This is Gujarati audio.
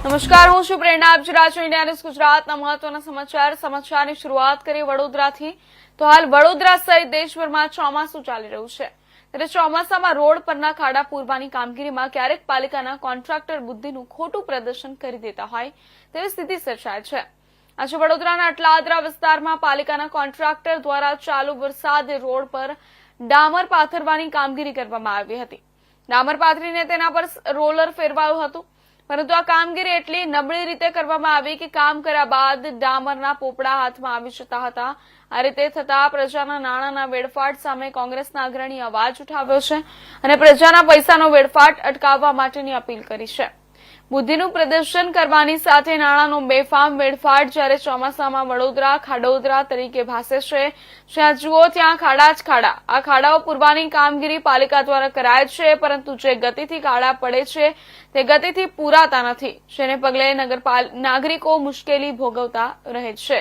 નમસ્કાર, હું છું પ્રેરણા. આપ રહ્યા ઇન્ડિયા ગુજરાતના મહત્વના સમાચાર. સમાચારની શરૂઆત કરીએ વડોદરાથી. તો હાલ વડોદરા સહિત દેશભરમાં ચોમાસું ચાલી રહ્યું છે. ત્યારે ચોમાસામાં રોડ પરના ખાડા પૂરવાની કામગીરીમાં ક્યારેક પાલિકાના કોન્ટ્રાક્ટર બુદ્ધિનું ખોટું પ્રદર્શન કરી દેતા હોય તેવી સ્થિતિ સર્જાય છે. આજે વડોદરાના અટલાદરા વિસ્તારમાં પાલિકાના કોન્ટ્રાક્ટર દ્વારા ચાલુ વરસાદે રોડ પર ડામર પાથરવાની કામગીરી કરવામાં આવી હતી. ડામર પાથરીને તેના પર રોલર ફેરવાયું હતું. પરંતુ આ કામગીરી એટલી નબળી રીતે કરવામાં આવી કે કામ કર્યા બાદ ડામરના પોપડા હાથમાં આવી જતા હતા. આ રીતે થતા પ્રજાના નાણાંના વેડફાટ સામે કોંગ્રેસના અગ્રણી અવાજ ઉઠાવ્યો છે અને પ્રજાના પૈસાનો વેડફાટ અટકાવવા માટેની અપીલ કરી છે. બુદ્ધિનું પ્રદર્શન કરવાની સાથે નાણાંનો બેફામ વેડફાટ જ્યારે ચોમાસામાં વડોદરા, ખાડોદરા તરીકે ભાસે છે. જ્યાં જુઓ ત્યાં ખાડા જ ખાડા. આ ખાડાઓ પૂરવાની કામગીરી પાલિકા દ્વારા કરાય છે, પરંતુ જે ગતિથી ખાડા પડે છે, તે ગતિથી પૂરાતા નથી. જેને પગલે નાગરિકો મુશ્કેલી ભોગવતા રહે છે.